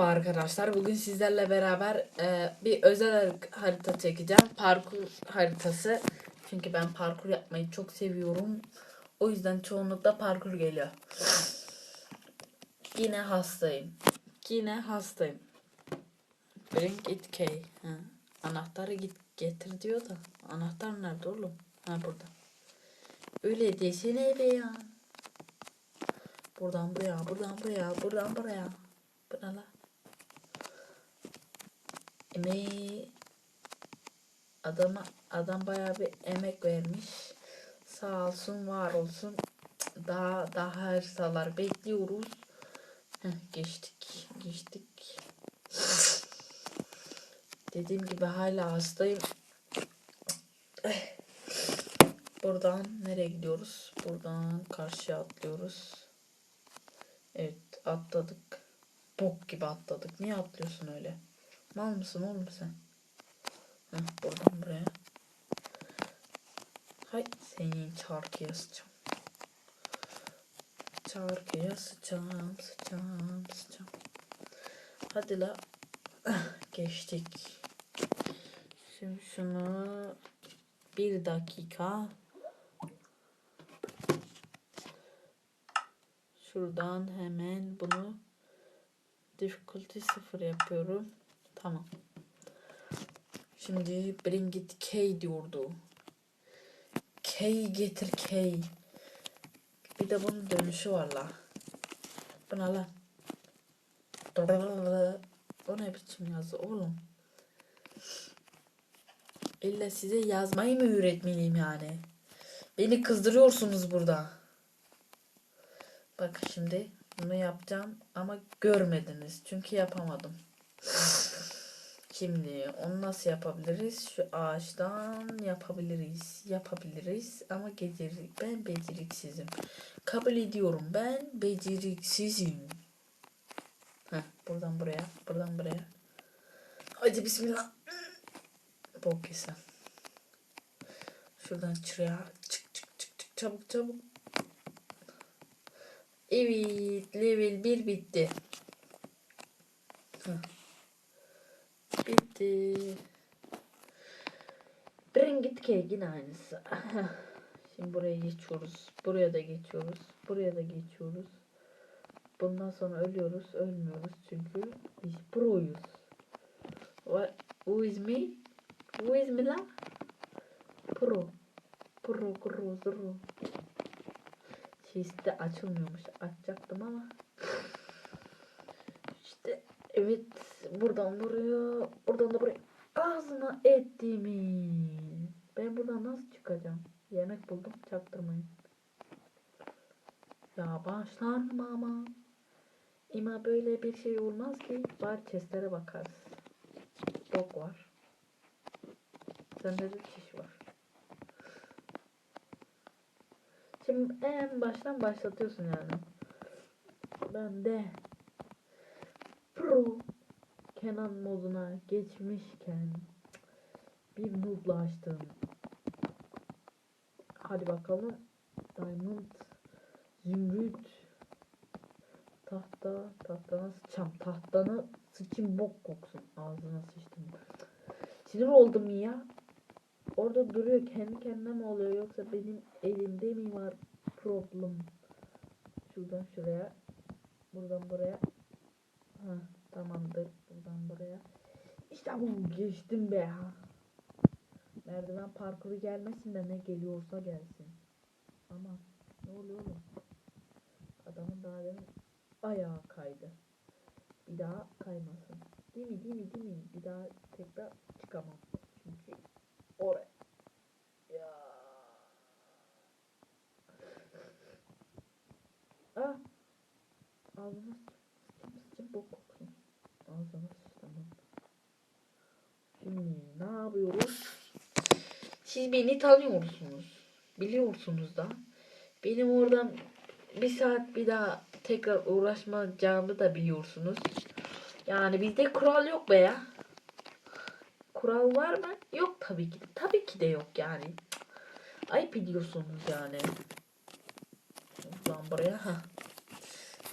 Merhaba arkadaşlar. Bugün sizlerle beraber e, bir özel harita çekeceğim. Parkur haritası. Çünkü ben parkur yapmayı çok seviyorum. O yüzden çoğunlukla parkur geliyor. Yine hastayım. Yine hastayım. Bring it key. Ha. Anahtarı git getir diyor da. Anahtar nerede oğlum? Ha burada. Öyle desene be ya. Buradan buraya, buradan buraya, buradan buraya. Bu ne la? Emeği adama adam bayağı bir emek vermiş. Sağ olsun, var olsun. Daha daha haritalar bekliyoruz. Heh, geçtik, geçtik. Dediğim gibi hala hastayım. Eh. Buradan nereye gidiyoruz? Buradan karşıya atlıyoruz. Evet atladık. Bok gibi atladık. Niye atlıyorsun öyle? Mal mısın oğlum sen? Heh, buradan buraya. Hay senin çarkıya sıçacağım. Çarkıya sıçacağım, sıçacağım, sıçacağım. Hadi la. Geçtik. Şimdi şunu bir dakika Şuradan hemen bunu difficulty sıfır yapıyorum. Tamam. Şimdi bring it K diyordu. K getir K. Bir de bunun dönüşü var la. Bu ne lan? O ne biçim yazı oğlum? İlla size yazmayı mı öğretmeliyim yani? Beni kızdırıyorsunuz burada. Bak şimdi bunu yapacağım ama görmediniz. Çünkü yapamadım. Şimdi onu nasıl yapabiliriz? Şu ağaçtan yapabiliriz. Yapabiliriz ama gecerik. Ben beceriksizim. Kabul ediyorum. Ben beceriksizim. Heh, buradan buraya. Buradan buraya. Hadi bismillah. Bok yesen. Şuradan şuraya. Çık çık çık çık. Çabuk çabuk. Evet, level 1 bitti. Heh. Bitti. Bring it cake yine aynısı. Şimdi buraya geçiyoruz. Buraya da geçiyoruz. Buraya da geçiyoruz. Bundan sonra ölüyoruz. Ölmüyoruz çünkü biz proyuz. What? Who is me? Who is me la? Pro. Pro, pro, pro şeysi de açılmıyormuş. Açacaktım ama. Evet buradan buraya buradan da buraya ağzına ettiğimi. Ben buradan nasıl çıkacağım? Yemek buldum çaktırmayın. Ya başlar ama. İma böyle bir şey olmaz ki. Var chestlere bakarız. Bok var. Sende de çiş var. Şimdi en baştan başlatıyorsun yani. Ben de Kenan moduna geçmişken bir nooblaştım. Hadi bakalım. Diamond, zümrüt, tahta, tahtana sıçam. Tahtanı sıçayım bok koksun. Ağzına sıçtım. Sinir oldum ya. Orada duruyor kendi kendine mi oluyor yoksa benim elimde mi var problem? Şuradan şuraya. Buradan buraya. Ha tamamdır. Buradan buraya. İşte bu geçtim be ha. Merdiven parkuru gelmesin de ne geliyorsa gelsin. Ama ne oluyor oğlum? Adamın daha demin ayağı kaydı. Bir daha kaymasın. Değil mi değil mi değil mi? Bir daha tekrar çıkamam. Çünkü oraya. Ya. Ah. Ağzına sıçtım bok koksun. Ağzına sıçtım. Şimdi ne yapıyoruz? Siz beni tanıyorsunuz. Biliyorsunuz da. Benim oradan bir saat bir daha tekrar uğraşmayacağımı da biliyorsunuz. Yani bizde kural yok be ya. Kural var mı? Yok tabii ki. Tabii ki de yok yani. Ayıp ediyorsunuz yani. Buradan buraya. ha.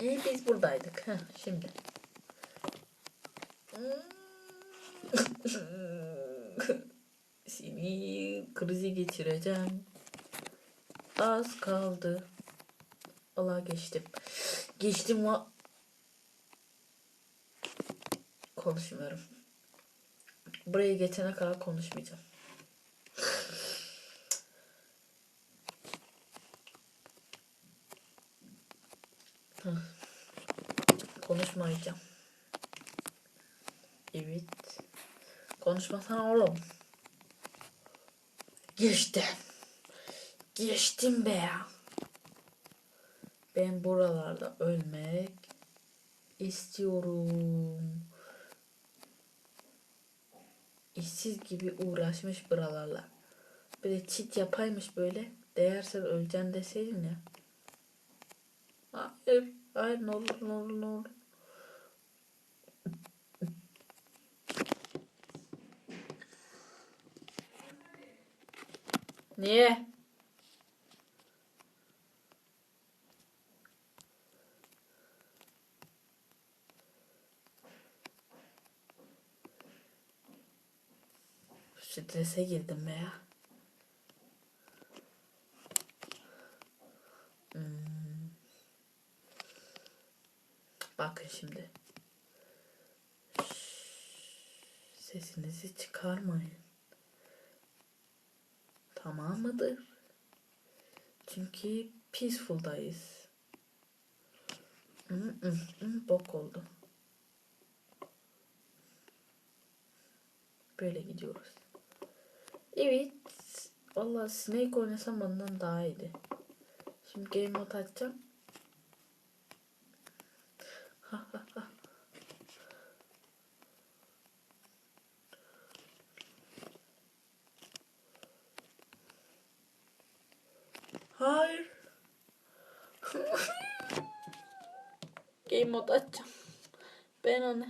İyi biz buradaydık. Heh, şimdi. Seni krizi geçireceğim. Az kaldı. Allah geçtim. Geçtim va. Konuşmuyorum. Buraya geçene kadar konuşmayacağım. Konuşmayacağım. Evet. Konuşmasana oğlum. Geçtim. Geçtim be ya. Ben buralarda ölmek istiyorum. İşsiz gibi uğraşmış buralarla. De çit yapaymış böyle. Değersen öleceksin deseydin ya. Hayır. Hayır ne olur ne olur ne olur. Niye? Strese girdim be ya. Hmm. Bakın şimdi. Sesinizi çıkarmayın. Mıdır? Çünkü peaceful'dayız. Bok oldu. Böyle gidiyoruz. Evet. Valla Snake oynasam ondan daha iyiydi. Şimdi game mode açacağım. Ha ha ha. Hayır. game mode açacağım. Ben onu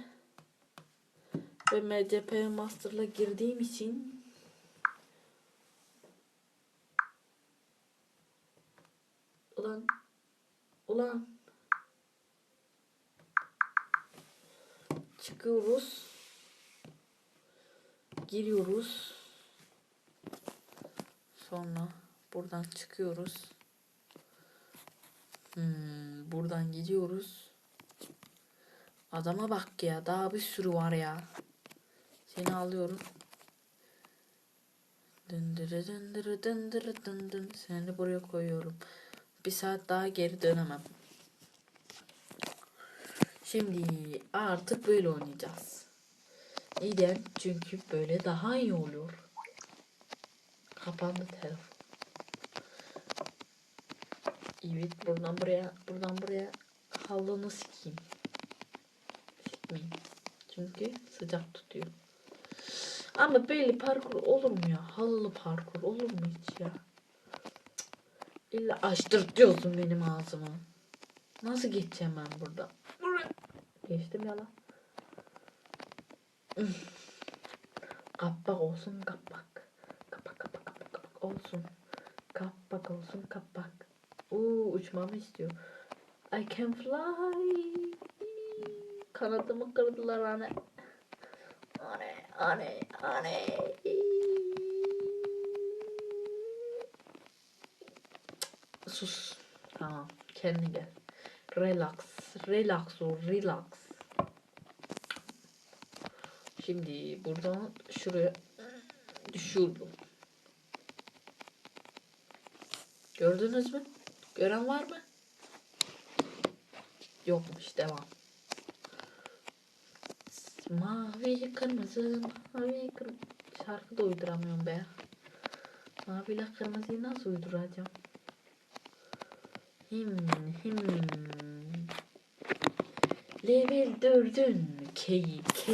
ve MCP Master'la girdiğim için Ulan Ulan. Çıkıyoruz. Giriyoruz. Sonra buradan çıkıyoruz. Hmm, Buradan gidiyoruz Adama bak ya daha bir sürü var ya Seni alıyorum Dındırı dındırı dındırı dın dın. Seni buraya koyuyorum. Bir saat daha geri dönemem. Şimdi artık böyle oynayacağız. Neden? Çünkü böyle daha iyi oluyor. Kapandı telefon. Evet buradan buraya buradan buraya halını sikeyim. Çünkü sıcak tutuyor. Ama böyle parkur olur mu ya? Halılı parkur olur mu hiç ya? İlla açtırtıyorsun benim ağzımı. Nasıl geçeceğim ben burada? Geçtim ya lan. Üf. Kapak olsun kapak. Kapak kapak kapak kapak olsun. Kapak olsun kapak. Uuu uçmamı istiyor. I can fly. Kanadımı kırdılar anne. Anne, anne, anne. Sus. Tamam. Kendine gel. Relax. Relax ol. Relax. Şimdi buradan şuraya düşürdüm. Gördünüz mü? Gören var mı? Yokmuş. Devam. Mavi kırmızı mavi kırmızı şarkı da uyduramıyorum be. Mavi ile kırmızıyı nasıl uyduracağım? Him him. Level dördün K'yi K.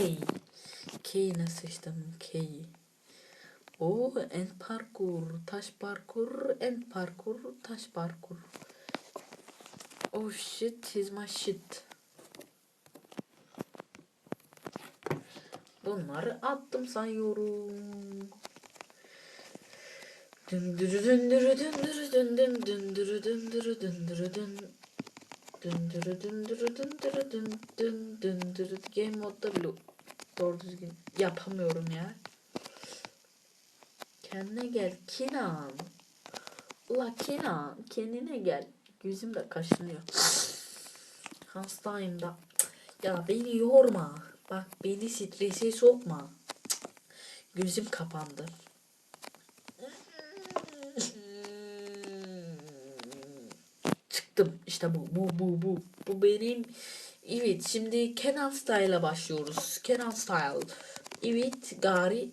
K'ine sıçtım K'yi. O en parkur, taş parkur, en parkur, taş parkur. Oh shit, is my shit. Bunları attım sayıyorum. Dündürü dündürü dündürü dündün dündürü dündürü dündürü dün. Dündürü dündürü dündürü dün dün dündürü game modda bile doğru düzgün yapamıyorum ya. Kendine gel Kinan. Ula Kinan kendine gel. Yüzüm de kaşınıyor. Hastayım da. Ya beni yorma. Bak beni strese sokma. Gözüm kapandı. Çıktım. İşte bu. Bu bu bu. Bu benim. Evet şimdi Kenan Style'a başlıyoruz. Kenan Style. Evet gari.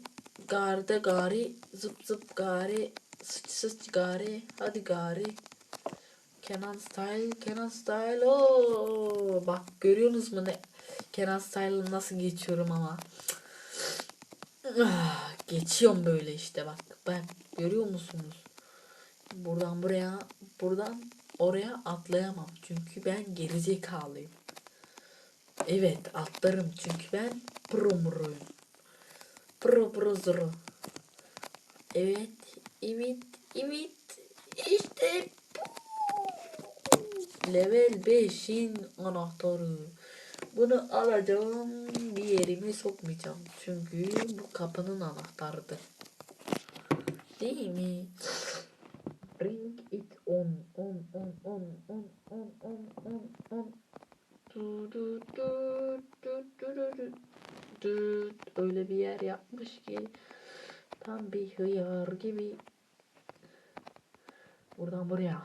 Garda gari. Zıp zıp gari. Sıç sıç gari. Hadi gari. Kenan Style. Kenan Style. Oo. Bak görüyorsunuz mu ne? Kenan Style'ı nasıl geçiyorum ama. Geçiyorum böyle işte bak. Ben görüyor musunuz? Buradan buraya, buradan oraya atlayamam. Çünkü ben gerizekalıyım. Evet atlarım çünkü ben pro muroyum. Pro pro zoro. Evet, evet, evet. İşte bu. Level 5'in anahtarı. Bunu alacağım bir yerime sokmayacağım. Çünkü bu kapının anahtarıdır. Değil mi? Bring it on, on, on, on, on, on, on, on, on. Du, du, du, du, du, du, du. Du. Öyle bir yer yapmış ki tam bir hıyar gibi. Buradan buraya.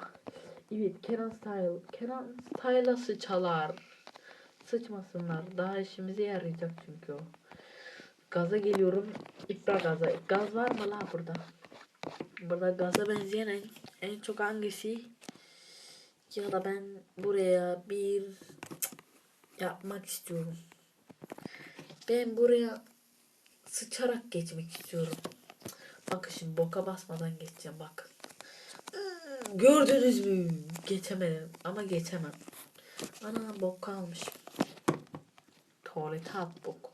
Evet Kenan Style. Kenan Style'a sıçalar. Sıçmasınlar. Daha işimize yarayacak çünkü o. Gaza geliyorum. İpra gaza. Gaz var mı la burada? Burada gaza benzeyen en, en çok hangisi? Ya da ben buraya bir yapmak istiyorum. Ben buraya sıçarak geçmek istiyorum. Bakın şimdi boka basmadan geçeceğim bak. Hmm, Gördünüz mü? Geçemedim ama geçemem. Ana bok kalmış. Tuvalete at bok.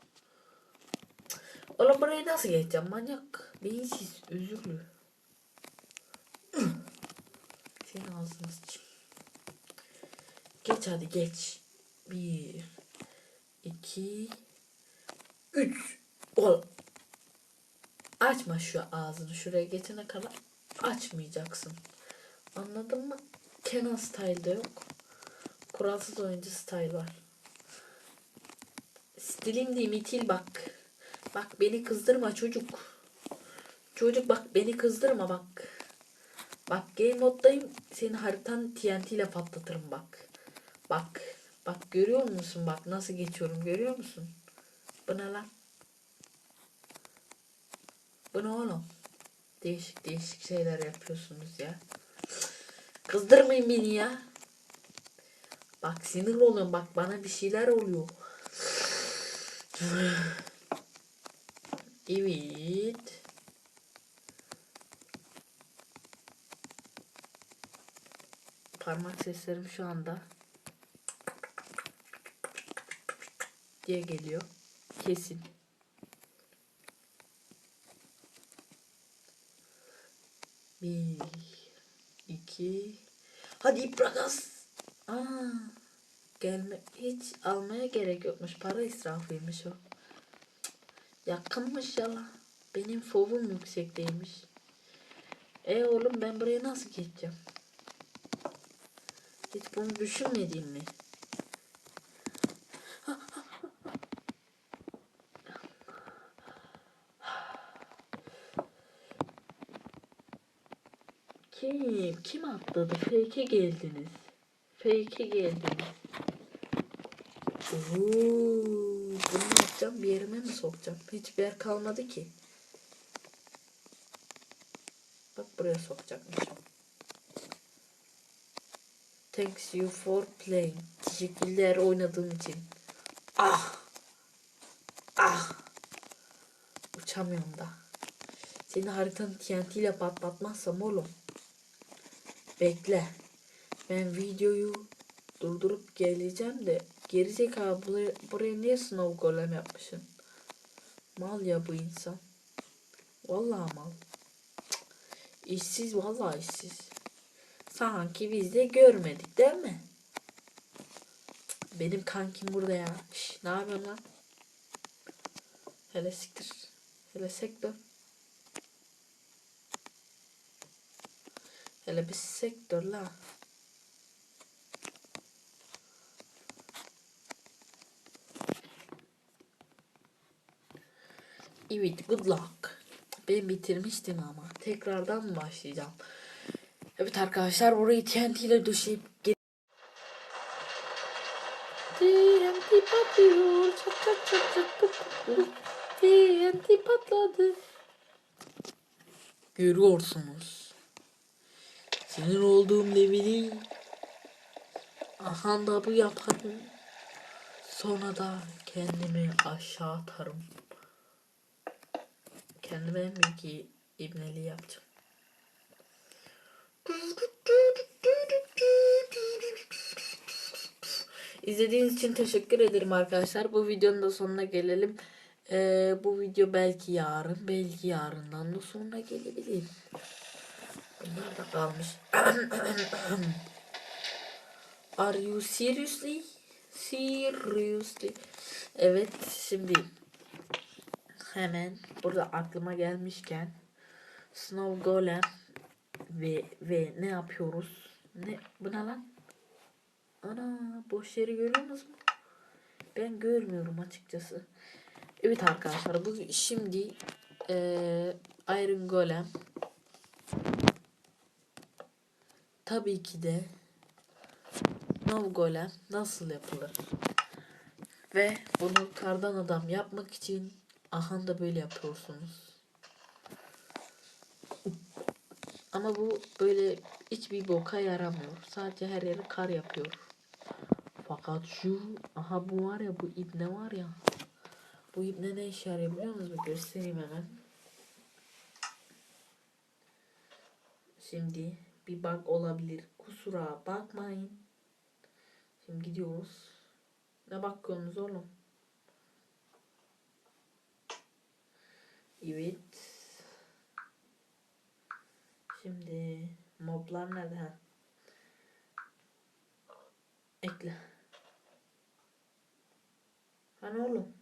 Oğlum buraya nasıl geçeceğim manyak? Beyinsiz, özürlü. Senin ağzını sıçayım. Geç hadi geç. Bir, iki, üç. Ol. Açma şu ağzını şuraya geçene kadar açmayacaksın. Anladın mı? Kenan Style'da yok. Kuralsız oyuncu style var. Stilim değil mitil bak. Bak beni kızdırma çocuk. Çocuk bak beni kızdırma bak. Bak game moddayım. Senin haritan TNT ile patlatırım bak. Bak. Bak görüyor musun bak nasıl geçiyorum görüyor musun? Bu ne lan? Bu ne oğlum? Değişik değişik şeyler yapıyorsunuz ya. Kızdırmayın beni ya. Bak sinir oluyorum bak bana bir şeyler oluyor. Evet. Parmak seslerim şu anda diye geliyor. Kesin. Bir, iki, hadi İbragas. Aa, gelme hiç almaya gerek yokmuş. Para israfıymış o. Yakınmış yala. Benim fovum yüksekteymiş. E oğlum ben buraya nasıl geçeceğim? Hiç bunu düşünmedin mi? Kim? Kim atladı? Fake'e geldiniz. Fake'e geldiniz. Bunu ne yapacağım? Bir yerime mi sokacağım? Hiçbir yer kalmadı ki. Bak buraya sokacakmışım. Thanks you for playing. Teşekkürler oynadığın için. Ah! Ah! Uçamıyorum da. Seni haritanı TNT ile patlatmazsam oğlum. Bekle. Ben videoyu durdurup geleceğim de gerizekalı buraya, buraya niye snow golem yapmışsın? Mal ya bu insan. Vallahi mal. İşsiz vallahi işsiz. Sanki biz de görmedik değil mi? Benim kankim burada ya. Şş, ne yapıyorsun lan? Hele siktir. Hele sektör. Hele bir sektör la. Evet, good luck. Ben bitirmiştim ama. Tekrardan mı başlayacağım? Evet arkadaşlar burayı TNT ile döşeyip ge- TNT patlıyor. Çat çat çat çat pıt pıt. TNT patladı. Görüyorsunuz. Sinir olduğum leveli. Aha da bu yaparım. Sonra da kendimi aşağı atarım. Kendime en büyük ibneliği yapacağım. İzlediğiniz için teşekkür ederim arkadaşlar. Bu videonun da sonuna gelelim. Ee, bu video belki yarın, belki yarından da sonra gelebilir. Bunlar da kalmış. Are you seriously? Seriously? Evet, şimdi hemen burada aklıma gelmişken Snow Golem ve ve ne yapıyoruz? Ne bu ne lan? Ana boş yeri görüyorsunuz mu? Ben görmüyorum açıkçası. Evet arkadaşlar bu şimdi eee Iron Golem tabii ki de Snow Golem nasıl yapılır? Ve bunu kardan adam yapmak için aha da böyle yapıyorsunuz. Ama bu böyle hiçbir boka yaramıyor. Sadece her yeri kar yapıyor. Fakat şu aha bu var ya bu ibne var ya. Bu ibne ne işe yarıyor biliyor musunuz? Göstereyim hemen. Şimdi bir bug olabilir. Kusura bakmayın. Şimdi gidiyoruz. Ne bakıyorsunuz oğlum? Evet. Şimdi moblar nerede? Ha? Ekle. Hani oğlum?